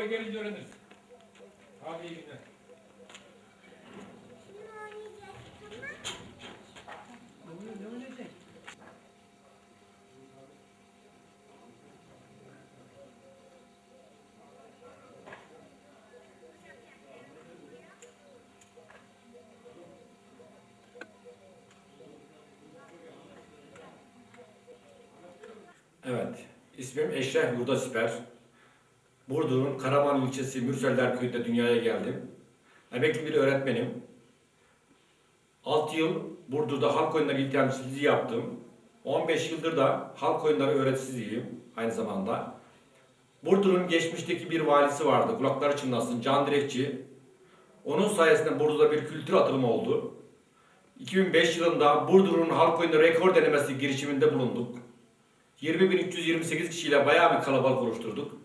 Oraya gelince öğreniriz. Abi iyi günler. Evet, ismim Eşref Yurda Siper. Burdur'un Karaman ilçesi Mürseller köyünde dünyaya geldim. Emekli bir öğretmenim. 6 yıl Burdur'da halk oyunları il temsilciliği yaptım. 15 yıldır da halk oyunları öğretisiyim aynı zamanda. Burdur'un geçmişteki bir valisi vardı. Kulakları çınlasın. Can Direkçi. Onun sayesinde Burdur'da bir kültür atılımı oldu. 2005 yılında Burdur'un halk oyunu rekor denemesi girişiminde bulunduk. 20.328 kişiyle bayağı bir kalabalık oluşturduk.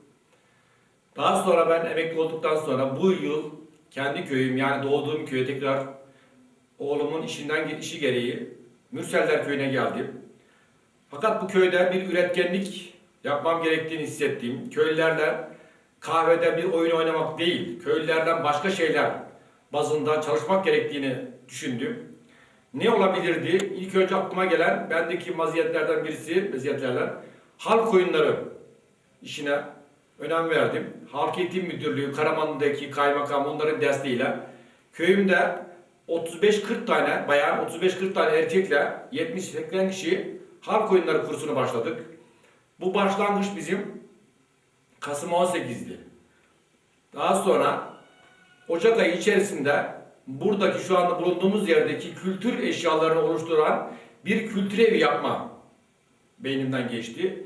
Daha sonra ben emekli olduktan sonra bu yıl kendi köyüm yani doğduğum köye tekrar oğlumun işinden işi gereği Mürseller köyüne geldim. Fakat bu köyde bir üretkenlik yapmam gerektiğini hissettiğim, köylülerle kahvede bir oyun oynamak değil, köylülerden başka şeyler bazında çalışmak gerektiğini düşündüm. Ne olabilirdi? İlk önce aklıma gelen bendeki maziyetlerden birisi, meziyetlerden halk oyunları işine önem verdim. Halk Eğitim Müdürlüğü, Karamanlı'daki kaymakam onların desteğiyle köyümde 35-40 tane bayan, 35-40 tane erkekle 70-80 kişi halk oyunları kursunu başladık. Bu başlangıç bizim Kasım 18'di. Daha sonra Ocak ayı içerisinde buradaki şu anda bulunduğumuz yerdeki kültür eşyalarını oluşturan bir kültür evi yapma beynimden geçti.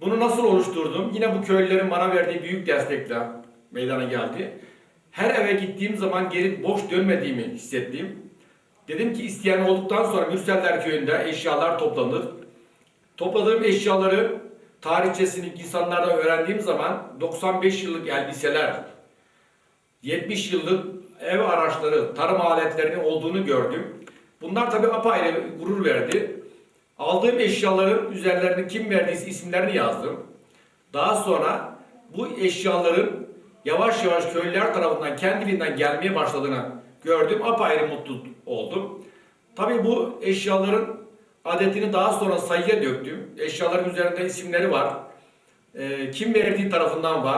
Bunu nasıl oluşturdum? Yine bu köylülerin bana verdiği büyük destekle meydana geldi. Her eve gittiğim zaman geri boş dönmediğimi hissettim. Dedim ki isteyen olduktan sonra Mürseller köyünde eşyalar toplanır. Topladığım eşyaları tarihçesini insanlardan öğrendiğim zaman 95 yıllık elbiseler, 70 yıllık ev araçları, tarım aletlerinin olduğunu gördüm. Bunlar tabii apayrı gurur verdi. Aldığım eşyaların üzerlerine kim verdiyse isimlerini yazdım. Daha sonra bu eşyaların yavaş yavaş köylüler tarafından kendiliğinden gelmeye başladığını gördüm. Apayrı mutlu oldum. Tabii bu eşyaların adetini daha sonra sayıya döktüm. Eşyaların üzerinde isimleri var. Ee, kim verdiği tarafından var.